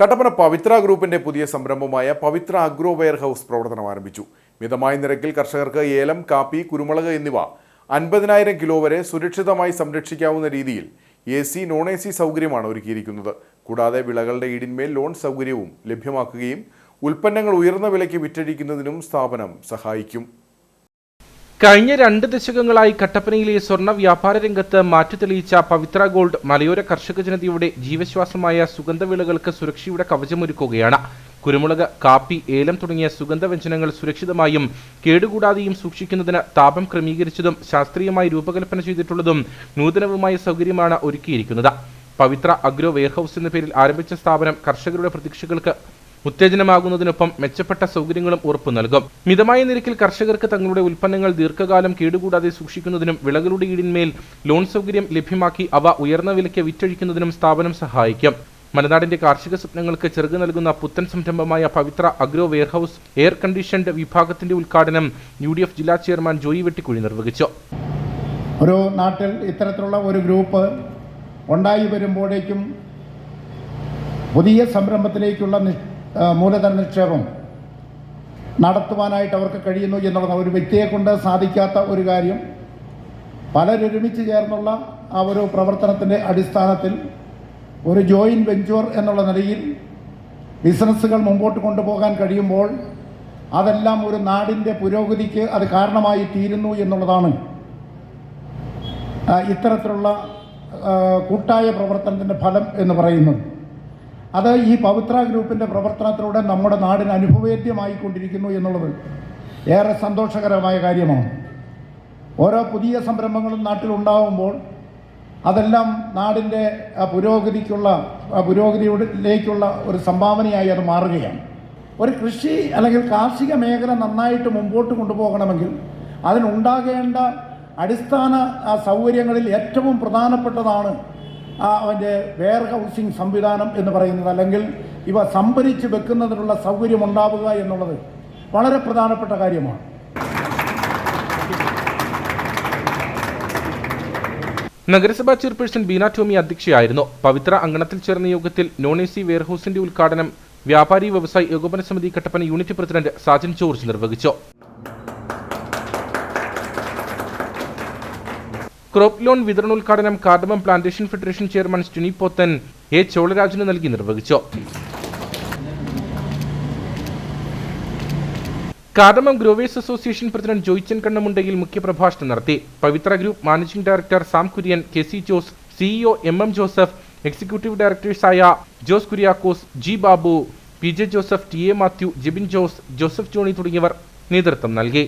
കട്ടപ്പന പവിത്ര ഗ്രൂപ്പിന്റെ പുതിയ സംരംഭമായ പവിത്ര അഗ്രോ വെയർ ഹൗസ് പ്രവർത്തനം ആരംഭിച്ചു. മിതമായ നിരക്കിൽ കർഷകർക്ക് ഏലം കാപ്പി കുരുമുളക് എന്നിവ അൻപതിനായിരം കിലോ വരെ സുരക്ഷിതമായി സംരക്ഷിക്കാവുന്ന രീതിയിൽ A C non A C സൗകര്യമാണ് ഒരുക്കിയിരിക്കുന്നത്. കൂടാതെ വിളകളുടെ ഈടിന്മേൽ ലോൺ സൗകര്യവും ലഭ്യമാക്കുകയും ഉൽപ്പന്നങ്ങൾ ഉയർന്ന വിലയ്ക്ക് വിറ്റഴിക്കുന്നതിനും സ്ഥാപനം സഹായിക്കും. കഴിഞ്ഞ രണ്ട് ദശകങ്ങളായി കട്ടപ്പനയിലെ സ്വർണ വ്യാപാര രംഗത്ത് മാറ്റുതെളിയിച്ച പവിത്ര ഗോൾഡ് മലയോര കർഷക ജനതയുടെ ജീവശ്വാസമായ സുഗന്ധവിളകൾക്ക് സുരക്ഷയുടെ കവചമൊരുക്കുകയാണ്. കുരുമുളക് കാപ്പി ഏലം തുടങ്ങിയ സുഗന്ധവ്യഞ്ജനങ്ങൾ സുരക്ഷിതമായും കേടുകൂടാതെയും സൂക്ഷിക്കുന്നതിന് താപം ക്രമീകരിച്ചതും ശാസ്ത്രീയമായി രൂപകൽപ്പന ചെയ്തിട്ടുള്ളതും നൂതനവുമായ സൗകര്യമാണ് ഒരുക്കിയിരിക്കുന്നത്. പവിത്ര അഗ്രോ വെയർഹൌസ് എന്ന പേരിൽ ആരംഭിച്ച സ്ഥാപനം കർഷകരുടെ പ്രതീക്ഷകൾക്ക് ഉത്തേജനമാകുന്നതിനൊപ്പം മെച്ചപ്പെട്ട സൗകര്യങ്ങളും ഉറപ്പു നൽകും. മിതമായ നിരക്കിൽ കർഷകർക്ക് തങ്ങളുടെ ഉൽപ്പന്നങ്ങൾ ദീർഘകാലം കേടുകൂടാതെ സൂക്ഷിക്കുന്നതിനും വിളകളുടെ ഈടിന്മേൽ ലോൺ സൗകര്യം ലഭ്യമാക്കി അവ ഉയർന്ന വിലയ്ക്ക് വിറ്റഴിക്കുന്നതിനും സ്ഥാപനം സഹായിക്കും. മലനാടിന്റെ കാർഷിക സ്വപ്നങ്ങൾക്ക് ചെറുകു നൽകുന്ന പുത്തൻ സംരംഭമായ Pavithra agro warehouse air conditioned വിഭാഗത്തിന്റെ ഉദ്ഘാടനം യു ജില്ലാ ചെയർമാൻ ജോയി വെട്ടിക്കുഴി നിർവഹിച്ചു. ഒരു നാട്ടിൽ ഇത്തരത്തിലുള്ള ഒരു ഗ്രൂപ്പ് ഉണ്ടായി വരുമ്പോഴേക്കും പുതിയ സംരംഭത്തിലേക്കുള്ള മൂലധന നിക്ഷേപം നടത്തുവാനായിട്ട് അവർക്ക് കഴിയുന്നു എന്നുള്ളത് ഒരു വ്യക്തിയെ കൊണ്ട് സാധിക്കാത്ത ഒരു കാര്യം. പലരൊരുമിച്ച് ചേർന്നുള്ള ആ ഒരു പ്രവർത്തനത്തിന്റെ അടിസ്ഥാനത്തിൽ ഒരു ജോയിന്റ് വെഞ്ചർ എന്നുള്ള നിലയിൽ ബിസിനസ്സുകൾ മുമ്പോട്ട് കൊണ്ടുപോകാൻ കഴിയുമ്പോൾ അതെല്ലാം ഒരു നാടിന്റെ പുരോഗതിക്ക് അത് കാരണമായി തീരുന്നു എന്നുള്ളതാണ്. ഇത്തരത്തിലുള്ള കൂട്ടായ പ്രവർത്തനത്തിന്റെ ഫലം എന്ന് പറയുന്നത്. അത് ഈ പവിത്ര ഗ്രൂപ്പിന്റെ പ്രവർത്തനത്തിലൂടെ നമ്മുടെ നാടിന് അനുഭവേദ്യമായിക്കൊണ്ടിരിക്കുന്നു എന്നുള്ളത് ഏറെ സന്തോഷകരമായ കാര്യമാണ്. ഓരോ പുതിയ സംരംഭങ്ങളും നാട്ടിലുണ്ടാവുമ്പോൾ അതെല്ലാം നാടിന്റെ പുരോഗതിക്കുള്ള പുരോഗതിയിലേക്കുള്ള ഒരു സംഭാവനയായി അത് മാറുകയാണ്. ഒരു കൃഷി അല്ലെങ്കിൽ കാർഷിക മേഖല നന്നായിട്ട് മുമ്പോട്ട് കൊണ്ടുപോകണമെങ്കിൽ അതിനുണ്ടാകേണ്ട അടിസ്ഥാന സൗകര്യങ്ങളിൽ ഏറ്റവും പ്രധാനപ്പെട്ടതാണ് അവന്റെ വെയർ ഹൗസിംഗ് സംവിധാനം എന്ന് പറയുന്നത് അല്ലെങ്കിൽ ഇവ സംഭരിച്ച് വെക്കുന്നതിനുള്ള സൗകര്യം ഉണ്ടാവുക എന്നുള്ളത് വളരെ പ്രധാനപ്പെട്ട കാര്യമാണ്. നഗരസഭാ ചെയർപേഴ്സൺ ബീന ടോമി അധ്യക്ഷയായിരുന്നു. പവിത്ര അങ്കണത്തിൽ ചേർന്ന യോഗത്തിൽ നോൺ എ സി വെയർഹൌസിന്റെ ഉദ്ഘാടനം വ്യാപാരി വ്യവസായി ഏകോപന സമിതി Kattappana unit president Sajan George നിർവഹിച്ചു. ക്രോപ്പ് ലോൺ വിതരണോദ്ഘാടനം cardamom plantation federation chairman സ്റ്റുനി Pothan A ചോളരാജന് നൽകി നിർവഹിച്ചു. Cardamom growers association president Joichan Kannamundayil മുഖ്യപ്രഭാഷണം നടത്തി. Pavithra group managing director Sam Kurian K C Jose CEO M M Joseph executive ഡയറക്ടേഴ്സായ Jose Kuriakose G Babu P J Joseph T A Mathew Jibin Jose Joseph Johny തുടങ്ങിയവർ നേതൃത്വം നൽകി.